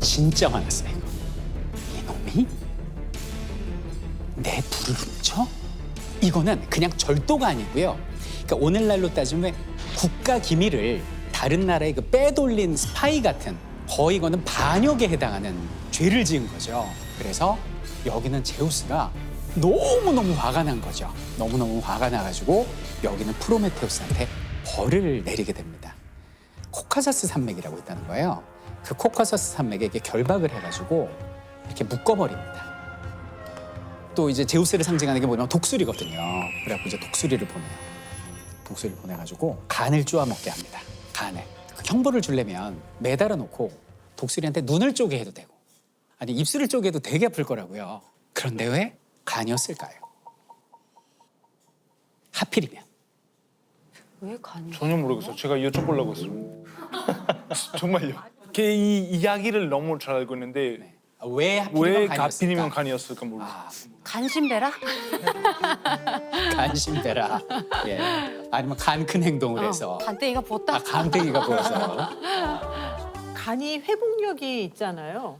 진짜 화났어요. 이거. 이놈이 내 불을 훔쳐? 이거는 그냥 절도가 아니고요. 그러니까 오늘날로 따지면 왜 국가 기밀을 다른 나라에 그 빼돌린 스파이 같은 거의 이거는 반역에 해당하는 죄를 지은 거죠. 그래서 여기는 제우스가 너무너무 화가 난 거죠. 너무너무 화가 나가지고 여기는 프로메테우스한테 벌을 내리게 됩니다. 코카사스 산맥이라고 있다는 거예요. 그 코카사스 산맥에 이렇게 결박을 해가지고 이렇게 묶어버립니다. 또 이제 제우스를 상징하는 게 뭐냐면 독수리거든요. 그래갖고 이제 독수리를 보내요. 독수리를 보내가지고 간을 쪼아 먹게 합니다. 간을. 그 형벌을 주려면 매달아 놓고 독수리한테 눈을 쪼개 해도 되고 아니 입술을 쪼개 해도 되게 아플 거라고요. 그런데 왜 간이었을까요? 하필이면 왜 간이? 전혀 모르겠어요. 제가 여쭤보려고 했어요. 정말요. 걔 이 이야기를 너무 잘 알고 있는데 왜 하필이면 왜 간이었을까? 간이었을까 모르겠어요. 아, 간신배라? 간신배라. 예. 아니면 간 큰 행동을 해서. 간땡이가 보다. 아, 간땡이가 보여서. 간이 회복력이 있잖아요.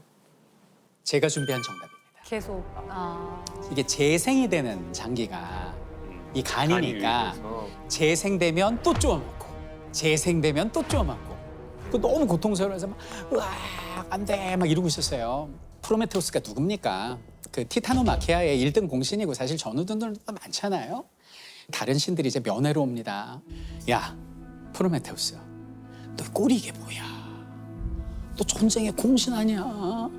제가 준비한 정답입니다. 계속. 아. 이게 재생이 되는 장기가 이 간이니까 간이. 재생되면 또 쪼아먹고 재생되면 또 쪼아먹고 그 너무 고통스러워서 막 으악 안돼 막 이러고 있었어요. 프로메테우스가 누굽니까? 그 티타노마키아의 일등 공신이고 사실 전우들도 많잖아요. 다른 신들이 이제 면회로 옵니다. 야 프로메테우스 너 꼴이 이게 뭐야? 너 전쟁의 공신 아니야? 너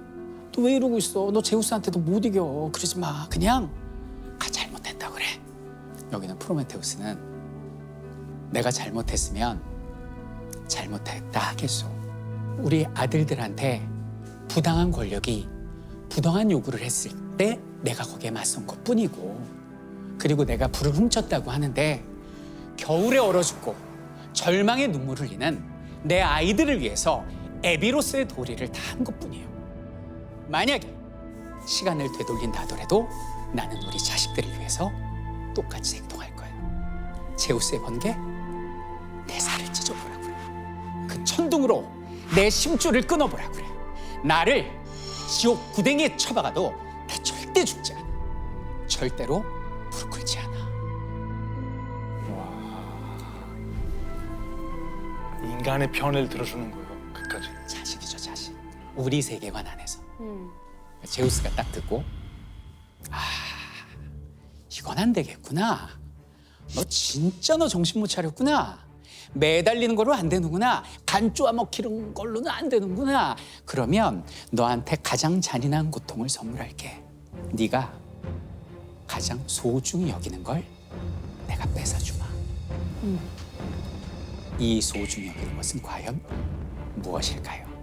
왜 이러고 있어? 너 제우스한테도 못 이겨. 그러지 마. 그냥 가 잘못했다 그래. 여기는 프로메테우스는 내가 잘못했으면 잘못했다 하겠소. 우리 아들들한테 부당한 권력이 부당한 요구를 했을 때 내가 거기에 맞선 것 뿐이고 그리고 내가 불을 훔쳤다고 하는데 겨울에 얼어 죽고 절망의 눈물을 흘리는 내 아이들을 위해서 에비로스의 도리를 다 한 것 뿐이에요. 만약에 시간을 되돌린다 하더라도 나는 우리 자식들을 위해서 똑같이 행동할 거야. 제우스의 번개 내 살을 찢어보라 그래. 그 천둥으로 내 심줄을 끊어보라 그래. 나를 지옥 구덩이에 처박아도 나 절대 죽지 않아. 절대로 불 끓지 않아. 인간의 편을 들어주는 거예요. 끝까지. 자식이죠 자식. 우리 세계관 안에서. 음. 제우스가 딱 듣고 아 이건 안 되겠구나. 너 진짜 너 정신 못 차렸구나. 매달리는 거로 안 되는구나. 간 쪼아 먹히는 걸로는 안 되는구나. 그러면 너한테 가장 잔인한 고통을 선물할게. 네가 가장 소중히 여기는 걸 내가 뺏어주마. 이 소중히 여기는 것은 과연 무엇일까요?